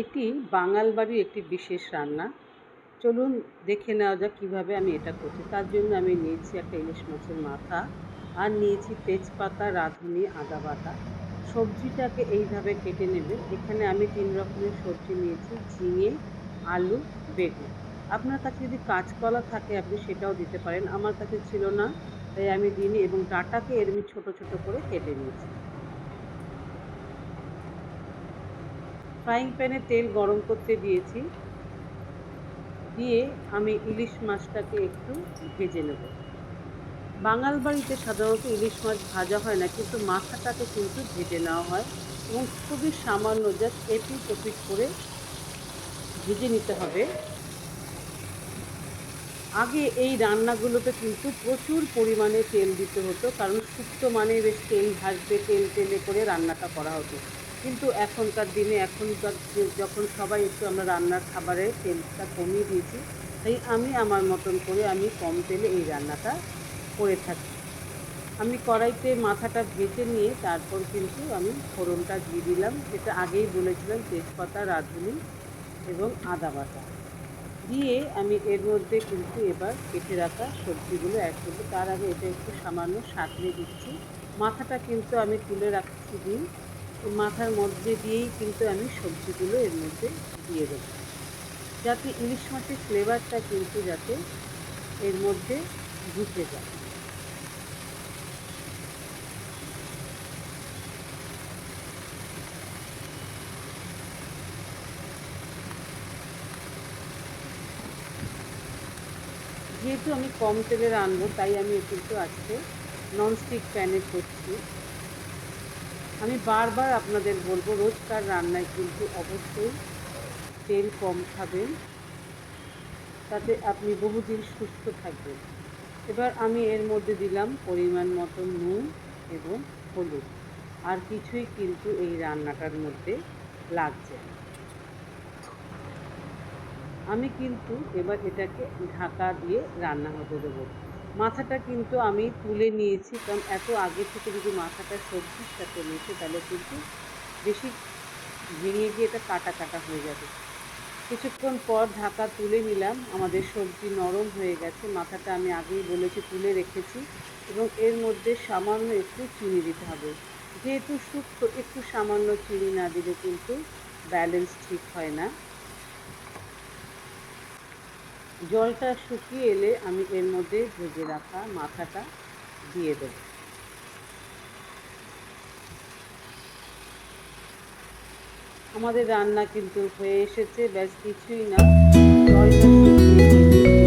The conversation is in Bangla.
এটি বাঙাল বাড়ির একটি বিশেষ রান্না। চলুন দেখে নেওয়া যাক কীভাবে আমি এটা করছি। তার জন্য আমি নিয়েছি একটা ইলিশ মাছের মাথা আর নিয়েছি তেজপাতা, রাঁধুনি, আদা বাটা। সবজিটাকে এইভাবে কেটে নেবে এখানে আমি তিন রকমের সবজি নিয়েছি, ঝিঙে, আলু, বেগুন। আপনার কাছে যদি কাঁচকলা থাকে আপনি সেটাও দিতে পারেন। আমার কাছে ছিল না, তাই আমি দিইনি এবং ডাটাকে এরমি ছোট ছোট করে কেটে নিয়েছি। ফ্রাইং প্যানে তেল গরম করতে দিয়েছি। দিয়ে আমি ইলিশ মাছটাকে একটু ভেজে নেব। বাঙাল বাড়িতে সাধারণত ইলিশ মাছ ভাজা হয় না, কিন্তু মাথাটাকে কিন্তু ভেজে নেওয়া হয় এবং খুবই সামান্য জাস্ট এপিট ওপিট করে ভেজে নিতে হবে। আগে এই রান্নাগুলোতে কিন্তু প্রচুর পরিমাণে তেল দিতে হতো, কারণ শুক্তো মানে বেশ তেল ভাজবে, তেল তেলে করে রান্নাটা করা হতো। কিন্তু এখনকার দিনে এখনকার যখন সবাই একটু আমরা রান্নার খাবারে তেলটা কমিয়ে দিয়েছি, তাই আমি আমার মতন করে আমি কম তেলে এই রান্নাটা করে থাকি। আমি কড়াইতে মাথাটা ভেজে নিয়ে তারপর কিন্তু আমি ফোড়নটা দিয়ে দিলাম, যেটা আগেই বলেছিলাম তেজপাতা, রাঁধুনি এবং আদা বাটা। দিয়ে আমি এর মধ্যে কিন্তু এবার কেটে রাখা সবজিগুলো অ্যাড করব। তার আগে এটা একটু সামান্য সাঁতলে দিচ্ছি। মাথাটা কিন্তু আমি তুলে রাখছি দিই মাথার মধ্যে দিয়েই কিন্তু আমি সবজিগুলো এর মধ্যে দিয়ে দেবো। যাতে ইলিশ মাছের ফ্লেভারটা কিন্তু যাতে এর মধ্যে ঢুকে যায়। যেহেতু আমি কম তেলে রানবো তাই আমি কিন্তু আজকে ননস্টিক প্যানে করছি। আমি বারবার আপনাদের বলব, রোজকার রান্নায় কিন্তু অবশ্যই তেল কম খাবেন। তাতে আপনি বহুদিন সুস্থ থাকবেন। এবার আমি এর মধ্যে দিলাম পরিমাণ মতো নুন এবং হলুদ। আর কিছুই কিন্তু এই রান্নাটার মধ্যে লাগছে আমি কিন্তু এবার এটাকে ঢাকা দিয়ে রান্না হতে দেবো। মাথাটা কিন্তু আমি তুলে নিয়েছি, কারণ এত আগে থেকে যদি মাথাটা সবজির সাথে মেশে তাহলে কিন্তু বেশি ভেঙে গিয়ে এটা কাটা কাটা হয়ে যাবে। কিছুক্ষণ পর ঢাকা তুলে নিলাম, আমাদের সবজি নরম হয়ে গেছে, মাথাটা আমি আগেই বলেছি তুলে রেখেছি এবং এর মধ্যে সামান্য একটু চিনি দিতে হবে। যেহেতু শুক্তো একটু সামান্য চিনি না দিলে কিন্তু ব্যালেন্স ঠিক হয় না। জলটা শুকিয়ে এলে আমি এর মধ্যে ভেজে রাখা মাথাটা দিয়ে দেব। আমাদের রান্না কিন্তু হয়ে এসেছে, ব্যাস কিছুই না। জল